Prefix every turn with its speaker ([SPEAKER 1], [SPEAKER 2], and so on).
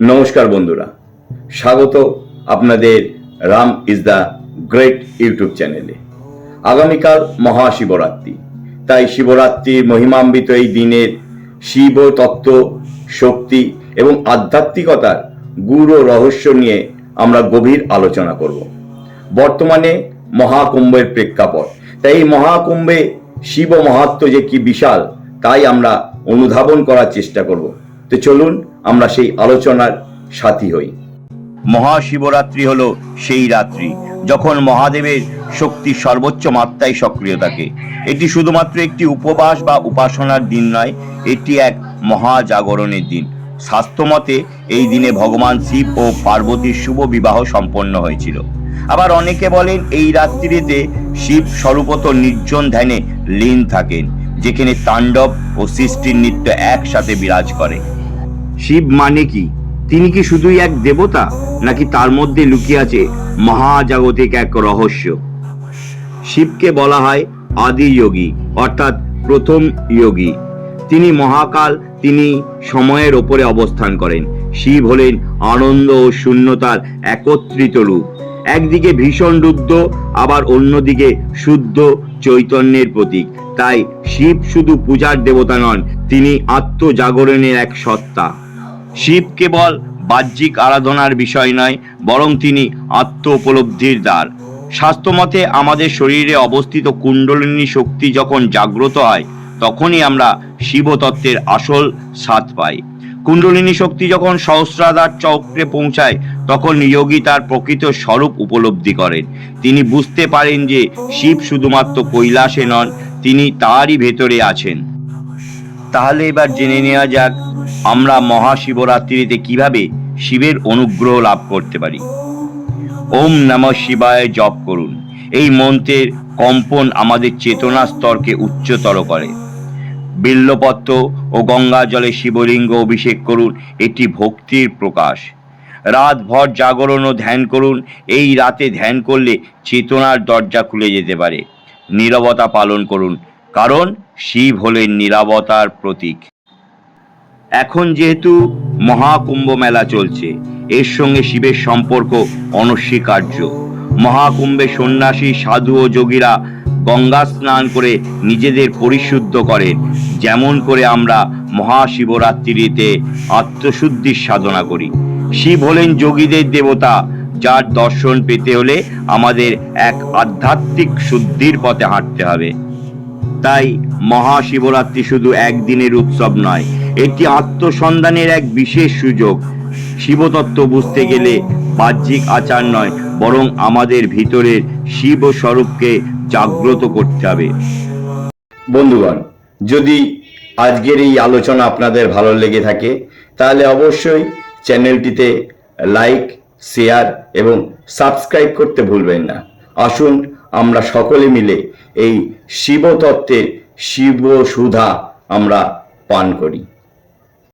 [SPEAKER 1] নমস্কার বন্ধুরা। স্বাগত আপনাদের Ram is the great YouTube চ্যানেলে। আগামীকাল মহাশিবরাত্রি। তাই শিবরাত্রির মহিমান্বিত এই দিনের শিব তত্ত্ব, শক্তি এবং আধ্যাত্মিকতার গূঢ় রহস্য নিয়ে আমরা গভীর আলোচনা করব। বর্তমানে মহাকুম্ভের প্রেক্ষাপট। তাই এই মহাকুম্ভে শিব মাহাত্ম যে কি বিশাল, তাই আমরা অনুধাবন করার চেষ্টা করব। তো চলুন, আমরা সেই আলোচনার সাথী হই। মহাশিবরাত্রি হল সেই রাত্রি, যখন মহাদেবের শক্তি সর্বোচ্চ মাত্রায় সক্রিয় থাকে। এটি শুধুমাত্র একটি উপবাস বা উপাসনার দিন নয়, এটি এক মহাজাগরণের দিন। স্বাস্থ্যমতে, এই দিনে ভগবান শিব ও পার্বতীর শুভ বিবাহ সম্পন্ন হয়েছিল। আবার অনেকে বলেন, এই রাত্রিতে শিব স্বরূপত নির্জন ধ্যানে লীন থাকেন, যেখানে তাণ্ডব ও সৃষ্টির নৃত্য একসাথে বিরাজ করে। শিব মানে কি? তিনি কি শুধুই এক দেবতা? নাকি তার মধ্যে লুকিয়ে আছে মহাজাগতিক এক রহস্য? শিবকে বলা হয় আদি যোগী, অর্থাৎ প্রথম যোগী। তিনি মহাকাল, তিনি সময়ের ওপরে অবস্থান করেন। শিব হলেন আনন্দ ও শূন্যতার একত্রিত রূপ। একদিকে ভীষণ রুদ্ধ, আবার অন্যদিকে শুদ্ধ চৈতন্যের প্রতীক। তাই শিব শুধু পূজার দেবতা নন, তিনি আত্মজাগরণের এক সত্তা। শিব কেবল বাহ্যিক আরাধনার বিষয় নয়, বরং তিনি আত্ম উপলব্ধির দ্বার। স্বাস্থ্যমতে আমাদের শরীরে অবস্থিত কুণ্ডলিনী শক্তি যখন জাগ্রত হয়, তখনই আমরা শিবতত্ত্বের আসল স্বাদ পাই। কুণ্ডলিনী শক্তি যখন সহস্রাধার চক্রে পৌঁছায়, তখন যোগী তার প্রকৃত স্বরূপ উপলব্ধি করেন। তিনি বুঝতে পারেন যে শিব শুধুমাত্র কৈলাসে নন, তিনি তারই ভেতরে আছেন। তাহলে এবার জেনে নেওয়া যাক আমরা মহাশিবরাত্রিতে কীভাবে শিবের অনুগ্রহ লাভ করতে পারি? ওম নম শিবায় জপ করুন। এই মন্ত্রের কম্পন আমাদের চেতনা স্তরকে উচ্চতর করে। বিল্লপত্র ও গঙ্গা জলে শিবলিঙ্গ অভিষেক করুন, এটি ভক্তির প্রকাশ। রাতভর জাগরণ ও ধ্যান করুন, এই রাতে ধ্যান করলে চেতনার দরজা খুলে যেতে পারে। নীরবতা পালন করুন, কারণ শিব হলেন নীরবতার প্রতীক। এখন যেহেতু মহাকুম্ভ মেলা চলছে, এর সঙ্গে শিবের সম্পর্ক অনস্বীকার্য। মহাকুম্ভে সন্ন্যাসী, সাধু ও যোগীরা গঙ্গা স্নান করে নিজেদের পরিশুদ্ধ করেন। যেমন করে আমরা মহাশিবরাত্রিতে আত্মশুদ্ধির সাধনা করি। শিব হলেন যোগীদের দেবতা, যার দর্শন পেতে হলে আমাদের এক আধ্যাত্মিক শুদ্ধির পথে হাঁটতে হবে। তাই মহাশিবরাত্রি শুধু একদিনের উৎসব নয়, এটি আত্মসন্ধানের এক বিশেষ সুযোগ। শিবতত্ত্ব বুঝতে গেলে বাহ্যিক আচার নয়, বরং আমাদের ভিতরের শিব স্বরূপকে জাগ্রত করতে হবে। বন্ধুগণ, যদি আজকের এই আলোচনা আপনাদের ভালো লেগে থাকে, তাহলে অবশ্যই চ্যানেলটিতে লাইক, শেয়ার এবং সাবস্ক্রাইব করতে ভুলবেন না। আসুন আমরা সকলে মিলে এই শিবতত্ত্বের শিব সুধা আমরা পান করি।